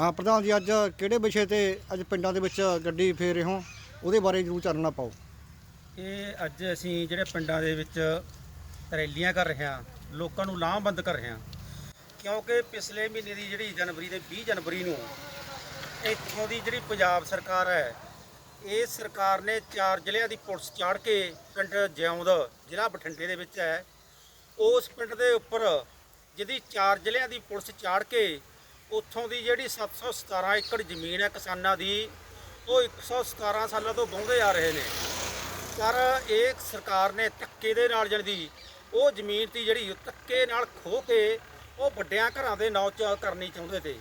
ਹਾਂ, ਪ੍ਰਧਾਨ ਜੀ, ਅੱਜ ਕਿਹੜੇ ਵਿਸ਼ੇ ਤੇ ਅੱਜ ਪਿੰਡਾਂ ਦੇ ਵਿੱਚ ਗੱਡੀ ਫੇਰ ਰਹੇ ਹੋ? ਉਹਦੇ ਬਾਰੇ ਜ਼ਰੂਰ ਚਾਨਣਾ ਪਾਓ। ਇਹ ਅੱਜ ਅਸੀਂ ਜਿਹੜੇ ਪਿੰਡਾਂ ਦੇ ਵਿੱਚ ਰੈਲੀਆਂ ਕਰ ਰਹੇ ਹਾਂ, ਲੋਕਾਂ ਨੂੰ ਲਾਹਬੰਦ ਕਰ ਰਹੇ ਹਾਂ, ਕਿਉਂਕਿ ਪਿਛਲੇ ਮਹੀਨੇ ਦੀ ਜਿਹੜੀ ਜਨਵਰੀ ਦੇ 20 ਜਨਵਰੀ ਨੂੰ ਇੱਥੋਂ ਦੀ ਜਿਹੜੀ ਪੰਜਾਬ ਸਰਕਾਰ ਹੈ, ਇਹ ਸਰਕਾਰ ਨੇ ਚਾਰ ਜ਼ਿਲ੍ਹਿਆਂ ਦੀ ਪੁਲਿਸ ਚਾੜ ਕੇ ਪਿੰਡ ਜਿਉਂਦ ਜ਼ਿਲ੍ਹਾ ਬਠਿੰਡੇ ਦੇ ਵਿੱਚ ਹੈ। ਉਸ ਪਿੰਡ ਦੇ ਉੱਪਰ ਜਿਹਦੀ ਚਾਰ ਜ਼ਿਲ੍ਹਿਆਂ ਦੀ ਪੁਲਿਸ ਚਾੜ ਕੇ ਉੱਥੋਂ ਦੀ ਜਿਹੜੀ 717 ਏਕੜ ਜ਼ਮੀਨ ਹੈ ਕਿਸਾਨਾਂ ਦੀ, ਉਹ 117 ਸਾਲਾਂ ਤੋਂ ਵਾਹੁੰਦੇ ਆ ਰਹੇ ਨੇ। ਪਰ ਇਹ ਸਰਕਾਰ ਨੇ ਧੱਕੇ ਦੇ ਨਾਲ ਜਲਦੀ ਉਹ ਜ਼ਮੀਨ ਦੀ ਜਿਹੜੀ ਧੱਕੇ ਨਾਲ ਖੋ ਕੇ ਉਹ ਵੱਡਿਆਂ ਘਰਾਂ ਦੇ ਨਾਂ ਚ ਕਰਨੀ ਚਾਹੁੰਦੇ ਤੇ।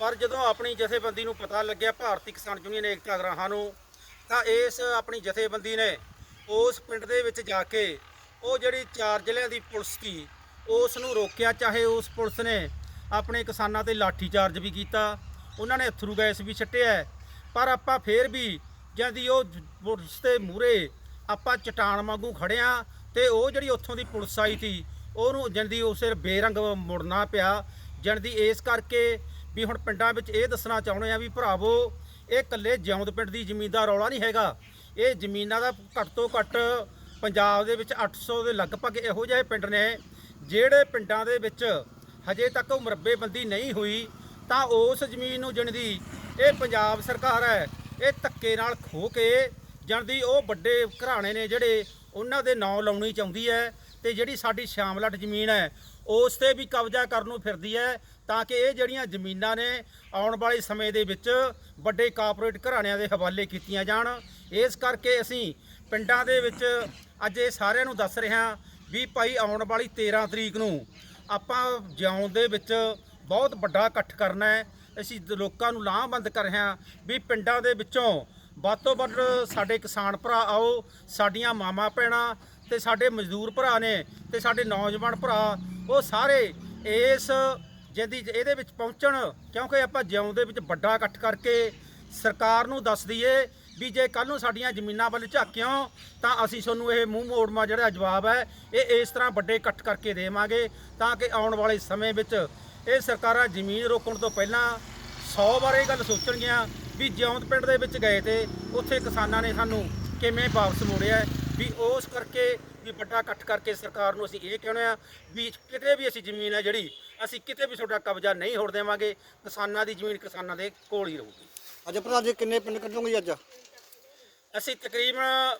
ਪਰ ਜਦੋਂ ਆਪਣੀ ਜਥੇਬੰਦੀ ਨੂੰ ਪਤਾ ਲੱਗਿਆ ਭਾਰਤੀ ਕਿਸਾਨ ਯੂਨੀਅਨ ਏਕਤਾ ਗਰਾਹਾਂ ਨੂੰ, ਤਾਂ ਇਸ ਆਪਣੀ ਜਥੇਬੰਦੀ ਨੇ ਉਸ ਪਿੰਡ ਦੇ ਵਿੱਚ ਜਾ ਕੇ ਉਹ ਜਿਹੜੀ ਚਾਰ ਜ਼ਿਲ੍ਹਿਆਂ ਦੀ ਪੁਲਿਸ ਸੀ, ਉਸ ਨੂੰ ਰੋਕਿਆ, ਚਾਹੇ ਉਸ ਪੁਲਿਸ ਨੇ ਆਪਣੇ ਕਿਸਾਨਾਂ ਤੇ ਲਾਠੀ ਚਾਰਜ ਵੀ ਕੀਤਾ, ਉਹਨਾਂ ਨੇ ਅਥਰੂ ਗੈਸ ਵੀ ਛੱਟਿਆ ਪਰ ਆਪਾਂ ਫੇਰ ਵੀ ਜਾਂਦੀ ਉਹ ਪੁਲਿਸ ਦੇ ਮੂਰੇ ਆਪਾਂ ਚਟਾਨ ਵਾਂਗੂ ਖੜਿਆ ਤੇ ਉਹ ਜਿਹੜੀ ਉੱਥੋਂ ਦੀ ਪੁਲਿਸ ਆਈ ਸੀ, ਉਹਨੂੰ ਜੰਦੀ ਉਸੇ ਬੇਰੰਗ ਮੁੜਨਾ ਪਿਆ, ਜੰਦੀ ਇਸ ਕਰਕੇ ਵੀ ਹੁਣ ਪਿੰਡਾਂ ਵਿੱਚ ਇਹ ਦੱਸਣਾ ਚਾਹੁੰਦੇ ਆ ਵੀ ਭਰਾਵੋ, ਇਹ ਇਕੱਲੇ ਜਿਉਂਦ ਪਿੰਡ ਦੀ ਜ਼ਮੀਨ ਦਾ ਰੌਲਾ ਨਹੀਂ ਹੈਗਾ। ਇਹ ਜ਼ਮੀਨਾਂ ਦਾ ਘੱਟ ਤੋਂ ਘੱਟ ਪੰਜਾਬ ਦੇ ਵਿੱਚ 800 ਦੇ ਲਗਭਗ ਇਹੋ ਜਿਹੇ ਪਿੰਡ ਨੇ, ਜਿਹੜੇ ਪਿੰਡਾਂ ਦੇ ਵਿੱਚ ਹਜੇ ਤੱਕ ਉਹ ਮੁਰੱਬੇਬੰਦੀ ਨਹੀਂ ਹੋਈ, ਤਾਂ ਉਸ ਜ਼ਮੀਨ ਨੂੰ ਜਣਦੀ ਇਹ ਪੰਜਾਬ ਸਰਕਾਰ ਹੈ, ਇਹ ਧੱਕੇ ਨਾਲ ਖੋ ਕੇ ਜਣਦੀ ਉਹ ਵੱਡੇ ਘਰਾਣੇ ਨੇ ਜਿਹੜੇ ਉਹਨਾਂ ਦੇ ਨਾਂ ਲਾਉਣੀ ਚਾਹੁੰਦੀ ਹੈ ਤੇ ਜਿਹੜੀ ਸਾਡੀ ਸ਼ਾਮਲਟ ਜ਼ਮੀਨ ਹੈ, ਉਸ ਤੇ ਵੀ ਕਬਜ਼ਾ ਕਰਨ ਨੂੰ ਫਿਰਦੀ ਹੈ, ਤਾਂ ਕਿ ਇਹ ਜਿਹੜੀਆਂ ਜ਼ਮੀਨਾਂ ਨੇ ਆਉਣ ਵਾਲੇ ਸਮੇਂ ਦੇ ਵਿੱਚ ਵੱਡੇ ਕਾਰਪੋਰੇਟ ਘਰਾਣਿਆਂ ਦੇ ਹਵਾਲੇ ਕੀਤੀਆਂ ਜਾਣ। ਇਸ ਕਰਕੇ ਅਸੀਂ ਪਿੰਡਾਂ ਦੇ ਵਿੱਚ ਅੱਜ ਇਹ ਸਾਰਿਆਂ ਨੂੰ ਦੱਸ ਰਹੇ ਹਾਂ ਵੀ ਭਾਈ ਆਉਣ ਵਾਲੀ 13 ਤਰੀਕ ਨੂੰ ਆਪਾਂ ਜਿਉਣ ਦੇ ਵਿੱਚ ਬਹੁਤ ਵੱਡਾ ਇਕੱਠ ਕਰਨਾ ਹੈ। ਅਸੀਂ ਲੋਕਾਂ ਨੂੰ ਲਾਹਬੰਦ ਕਰ ਰਹੇ ਹਾਂ ਵੀ ਪਿੰਡਾਂ ਦੇ ਵਿੱਚੋਂ ਵੱਧ ਤੋਂ ਵੱਧ ਸਾਡੇ ਕਿਸਾਨ ਭਰਾ ਆਓ, ਸਾਡੀਆਂ ਮਾਮਾ ਭੈਣਾਂ ਤੇ ਸਾਡੇ ਮਜ਼ਦੂਰ ਭਰਾ ਨੇ ਤੇ ਸਾਡੇ ਨੌਜਵਾਨ ਭਰਾ, ਉਹ ਸਾਰੇ ਇਸ ਜਿਹਦੀ ਇਹਦੇ ਵਿੱਚ ਪਹੁੰਚਣ ਕਿਉਂਕਿ ਆਪਾਂ ਜਿਉਂ ਦੇ ਵਿੱਚ ਵੱਡਾ ਇਕੱਠ ਕਰਕੇ ਸਰਕਾਰ ਨੂੰ ਦੱਸ ਦਈਏ ਵੀ ਜੇ ਕੱਲ ਨੂੰ ਸਾਡੀਆਂ ਜ਼ਮੀਨਾਂ ਵੱਲ ਝਾਕਿਓ, ਤਾਂ ਅਸੀਂ ਤੁਹਾਨੂੰ ਇਹ ਮੂੰਹ ਮੋੜਮਾ ਜਿਹੜਾ ਜਵਾਬ ਹੈ, ਇਹ ਇਸ ਤਰ੍ਹਾਂ ਵੱਡੇ ਇਕੱਠ ਕਰਕੇ ਦੇਵਾਂਗੇ, ਤਾਂ ਕਿ ਆਉਣ ਵਾਲੇ ਸਮੇਂ ਵਿੱਚ ਇਹ ਸਰਕਾਰਾਂ ਜ਼ਮੀਨ ਰੋਕਣ ਤੋਂ ਪਹਿਲਾਂ 100 ਵਾਰ ਇਹ ਗੱਲ ਸੋਚਣਗੀਆਂ ਵੀ ਜਿਉਂਦ ਪਿੰਡ ਦੇ ਵਿੱਚ ਗਏ ਤੇ ਉੱਥੇ ਕਿਸਾਨਾਂ ਨੇ ਸਾਨੂੰ ਕਿਵੇਂ ਵਾਪਸ ਮੋੜਿਆ ਵੀ ਉਸ ਕਰਕੇ ਵੀ ਵੱਡਾ ਇਕੱਠ ਕਰਕੇ ਸਰਕਾਰ ਨੂੰ ਅਸੀਂ ਇਹ ਕਹਿੰਦੇ ਆ ਵੀ ਕਿਤੇ ਵੀ ਅਸੀਂ ਜ਼ਮੀਨ ਹੈ ਜਿਹੜੀ, ਅਸੀਂ ਕਿਤੇ ਵੀ ਤੁਹਾਡਾ ਕਬਜ਼ਾ ਨਹੀਂ ਹੋਣ ਦੇਵਾਂਗੇ, ਕਿਸਾਨਾਂ ਦੀ ਜ਼ਮੀਨ ਕਿਸਾਨਾਂ ਦੇ ਕੋਲ ਹੀ ਰਹੂਗੀ। ਅੱਜ ਪ੍ਰਧਾਨ ਜੀ ਕਿੰਨੇ ਪਿੰਡ ਕੱਢੋਗੇ ਅੱਜ? ਅਸੀਂ ਤਕਰੀਬਨ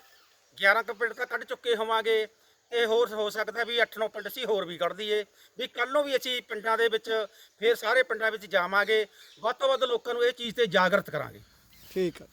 11 ਕੁ ਪਿੰਡ ਤਾਂ ਕੱਢ ਚੁੱਕੇ ਹੋਵਾਂਗੇ। ਤੇ ਹੋਰ ਹੋ ਸਕਦਾ ਵੀ 8-9 ਪਿੰਡ ਅਸੀਂ ਹੋਰ ਵੀ ਕੱਢ ਦਈਏ। ਵੀ ਕੱਲ ਨੂੰ ਵੀ ਅਸੀਂ ਪਿੰਡਾਂ ਦੇ ਵਿੱਚ ਫਿਰ ਸਾਰੇ ਪਿੰਡਾਂ ਵਿੱਚ ਜਾਵਾਂਗੇ। ਵੱਧ ਤੋਂ ਵੱਧ ਲੋਕਾਂ ਨੂੰ ਇਹ ਚੀਜ਼ ਤੇ ਜਾਗਰਤ ਕਰਾਂਗੇ। ਠੀਕ ਹੈ